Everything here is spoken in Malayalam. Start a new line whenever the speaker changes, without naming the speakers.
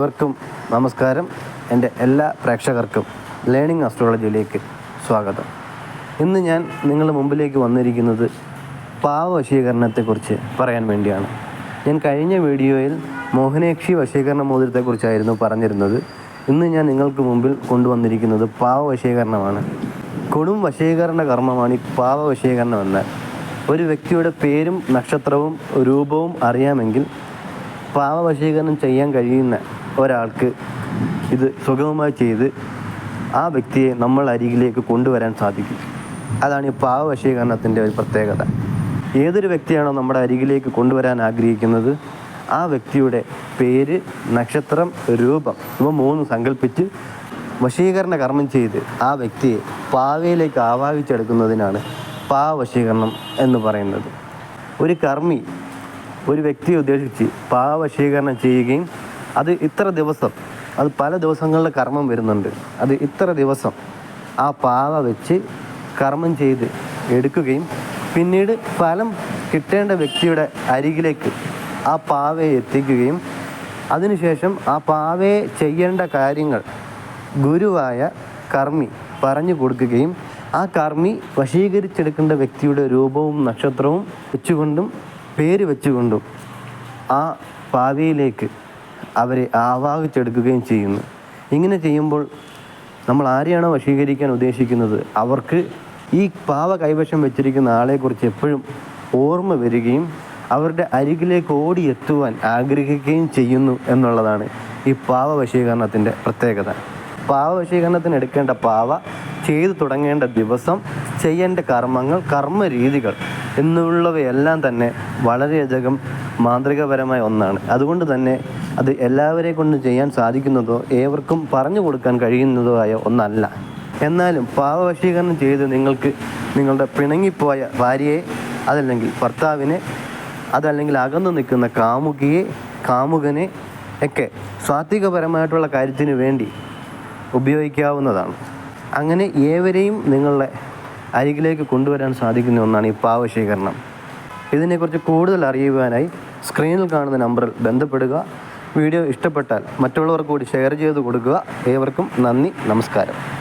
ഇവർക്കും നമസ്കാരം. എന്റെ എല്ലാ പ്രേക്ഷകർക്കും ലേണിംഗ് അസ്ട്രോളജിയിലേക്ക് സ്വാഗതം. ഇന്ന് ഞാൻ നിങ്ങളുടെ മുമ്പിലേക്ക് വന്നിരിക്കുന്നത് പാവവശീകരണത്തെക്കുറിച്ച് പറയാൻ വേണ്ടിയാണ്. ഞാൻ കഴിഞ്ഞ വീഡിയോയിൽ മോഹനേക്ഷി വശീകരണ മോതിരത്തെക്കുറിച്ചായിരുന്നു പറഞ്ഞിരുന്നത്. ഇന്ന് ഞാൻ നിങ്ങൾക്ക് മുമ്പിൽ കൊണ്ടുവന്നിരിക്കുന്നത് പാവവശീകരണമാണ് കൊടും വശീകരണ കർമ്മമാണ് ഈ പാവവശീകരണം എന്നാൽ ഒരു വ്യക്തിയുടെ പേരും നക്ഷത്രവും രൂപവും അറിയാമെങ്കിൽ പാവവശീകരണം ചെയ്യാൻ കഴിയുന്ന ഒരാൾക്ക് ഇത് സുഗമമായി ചെയ്ത് ആ വ്യക്തിയെ നമ്മൾ അരികിലേക്ക് കൊണ്ടുവരാൻ സാധിക്കും. അതാണ് ഈ പാവവശീകരണത്തിന്റെ ഒരു പ്രത്യേകത. ഏതൊരു വ്യക്തിയാണോ നമ്മുടെ അരികിലേക്ക് കൊണ്ടുവരാൻ ആഗ്രഹിക്കുന്നത് ആ വ്യക്തിയുടെ പേര് നക്ഷത്രം രൂപം ഇവ മൂന്ന് സങ്കല്പിച്ച് വശീകരണ കർമ്മം ചെയ്ത് ആ വ്യക്തിയെ പാവയിലേക്ക് ആവാഹിച്ചെടുക്കുന്നതിനാണ് പാവവശീകരണം എന്ന് പറയുന്നത്. ഒരു കർമ്മി ഒരു വ്യക്തിയെ ഉദ്ദേശിച്ച് പാവവശീകരണം ചെയ്യുകയും അത് ഇത്ര ദിവസം അത് പല ദിവസങ്ങളിലെ കർമ്മം വരുന്നുണ്ട്. അത് ഇത്ര ദിവസം ആ പാവ വെച്ച് കർമ്മം ചെയ്ത് എടുക്കുകയും പിന്നീട് ഫലം കിട്ടേണ്ട വ്യക്തിയുടെ അരികിലേക്ക് ആ പാവയെ എത്തിക്കുകയും അതിനുശേഷം ആ പാവയെ ചെയ്യേണ്ട കാര്യങ്ങൾ ഗുരുവായ കർമ്മി പറഞ്ഞു കൊടുക്കുകയും ആ കർമ്മി വശീകരിച്ചെടുക്കേണ്ട വ്യക്തിയുടെ രൂപവും നക്ഷത്രവും വെച്ചുകൊണ്ടും പേര് വെച്ചുകൊണ്ടും ആ പാവയിലേക്ക് അവരെ ആവാഹിച്ചെടുക്കുകയും ചെയ്യുന്നു. ഇങ്ങനെ ചെയ്യുമ്പോൾ നമ്മൾ ആരെയാണോ വശീകരിക്കാൻ ഉദ്ദേശിക്കുന്നത്? അവർക്ക് ഈ പാവ കൈവശം വെച്ചിരിക്കുന്ന ആളെക്കുറിച്ച് എപ്പോഴും ഓർമ്മ വരികയും അവരുടെ അരികിലേക്ക് ഓടിയെത്തുവാൻ ആഗ്രഹിക്കുകയും ചെയ്യുന്നു എന്നുള്ളതാണ് ഈ പാവ വശീകരണത്തിന്റെ പ്രത്യേകത. പാവ വശീകരണത്തിന് എടുക്കേണ്ട പാവ ചെയ്തു തുടങ്ങേണ്ട ദിവസം ചെയ്യേണ്ട കർമ്മങ്ങൾ കർമ്മ രീതികൾ എന്നുള്ളവയെല്ലാം തന്നെ വളരെയധികം മാന്ത്രികപരമായ ഒന്നാണ്. അതുകൊണ്ട് തന്നെ അത് എല്ലാവരെ കൊണ്ടും ചെയ്യാൻ സാധിക്കുന്നതോ ഏവർക്കും പറഞ്ഞു കൊടുക്കാൻ കഴിയുന്നതോ ആയ ഒന്നല്ല. എന്നാലും പാവവശീകരണം ചെയ്ത് നിങ്ങൾക്ക് നിങ്ങളുടെ പിണങ്ങിപ്പോയ ഭാര്യയെ അതല്ലെങ്കിൽ ഭർത്താവിനെ അതല്ലെങ്കിൽ അകന്നു നിൽക്കുന്ന കാമുകിയെ കാമുകനെ ഒക്കെ സ്വാത്വികപരമായിട്ടുള്ള കാര്യത്തിന് വേണ്ടി ഉപയോഗിക്കാവുന്നതാണ്. അങ്ങനെ ഏവരെയും നിങ്ങളുടെ അരികിലേക്ക് കൊണ്ടുവരാൻ സാധിക്കുന്ന ഒന്നാണ് ഈ പാവശേഖരണം. ഇതിനെക്കുറിച്ച് കൂടുതൽ അറിയുവാനായി സ്ക്രീനിൽ കാണുന്ന നമ്പറിൽ ബന്ധപ്പെടുക. വീഡിയോ ഇഷ്ടപ്പെട്ടാൽ മറ്റുള്ളവർക്ക് കൂടി ഷെയർ ചെയ്ത് കൊടുക്കുക. ഏവർക്കും നന്ദി നമസ്കാരം.